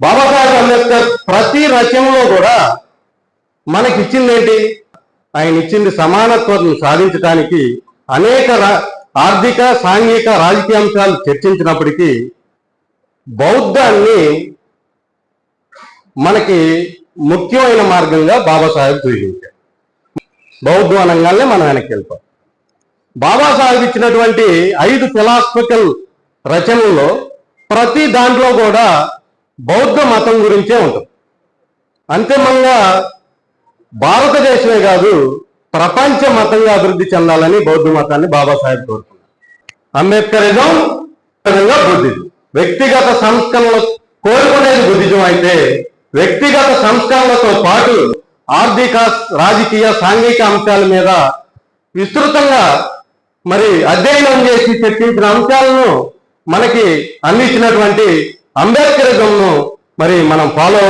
బాబాసాహెబ్ అంబేద్కర్ ప్రతి రచనలో కూడా మనకి ఇచ్చింది ఏంటి ఆయన ఇచ్చింది సమానత్వం సాధించడానికి అనేక రా- ఆర్థిక సాంఘిక రాజకీయ అంశాలు చర్చించినప్పటికీ బౌద్ధాన్ని మనకి ముఖ్యమైన మార్గంగా బాబాసాహెబ్ చూపించారు బౌద్ధం అనగానే మనం వెనక్కి వెళ్తాం బాబాసాహెబ్ ఇచ్చినటువంటి ఐదు ఫిలాసఫికల్ రచనల్లో ప్రతి దాంట్లో కూడా బౌద్ధ మతం గురించే ఉంటుంది. అంతిమంగా భారతదేశమే కాదు ప్రపంచ మతంగా అభివృద్ధి చెందాలని బౌద్ధ మతాన్ని బాబాసాహెబ్ కోరుకున్నారు. Ambedkarism Buddhism. వ్యక్తిగత సంస్కరణలు కోరుకునేది బుద్ధిజం అయితే వ్యక్తిగత సంస్కరణలతో పాటు ఆర్థిక రాజకీయ సాంఘిక అంశాల మీద విస్తృతంగా మరి అధ్యయనం చేసి చర్చించిన అంశాలను మనకి అందించినటువంటి అంబేద్కరిజంను మరి మనం ఫాలో